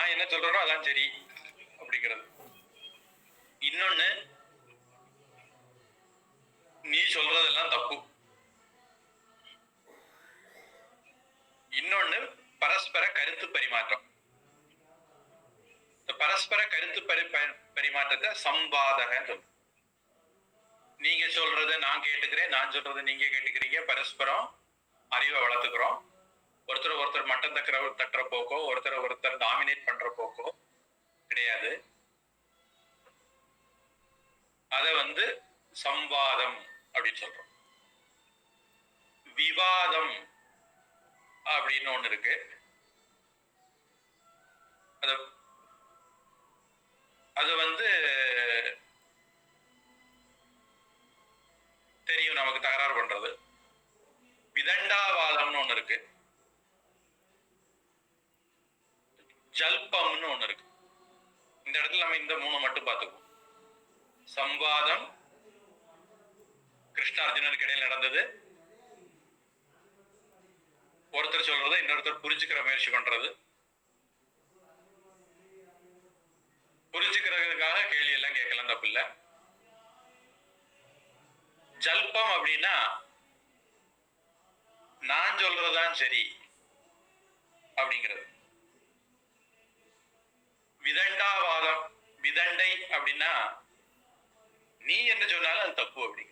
நான் என்ன சொல்றேனோ அதான் சரி அப்படிங்கிறது. இன்னொன்னு நீ சொல்றதெல்லாம் தப்பு. இன்னொன்னு பரஸ்பர கருத்து பரிமாற்றம். இந்த பரஸ்பர கருத்து பரி பரிமாற்றத்தை சம்பாதகன்னு நீங்க சொல்றத நான் கேட்டுக்கிறேன் நான் சொல்றத நீங்க கேட்டுக்கிறீங்க பரஸ்பரம் அறிவை வளர்த்துக்கிறோம். ஒருத்தர் ஒருத்தர் மட்டம் தக்கிற தட்டுற போக்கோ ஒருத்தர் ஒருத்தர் டாமினேட் பண்ற போக்கோ கிடையாது. அத வந்து சம்வாதம் அப்படின்னு சொல்றோம். விவாதம் அப்படின்னு ஒண்ணு இருக்கு. அத அது வந்து தெரியும் நமக்கு தகராறு பண்றது. விதண்டாவாதம்னு ஒண்ணு இருக்கு. ஜல்பம்னு ஒண்ணு இருக்கு. இந்த இடத்துல நம்ம இந்த மூணு மட்டும் பார்த்துக்குவோம். சம்பாதம் கிருஷ்ண அர்ஜுனனுக்கு இடையில் நடந்தது. ஒருத்தர் சொல்றது இன்னொருத்தர் புரிஞ்சுக்கிற முயற்சி பண்றது. புரிஞ்சுக்கிறதுக்காக கேள்வி எல்லாம் கேட்கலாம் தப்பு இல்ல. ஜல்பம் அப்படின்னா நான் சொல்றதுதான் சரி அப்படிங்கிறது. அப்படின்னா நீ என்ன சொன்னாலும் அது தப்பு அப்படி.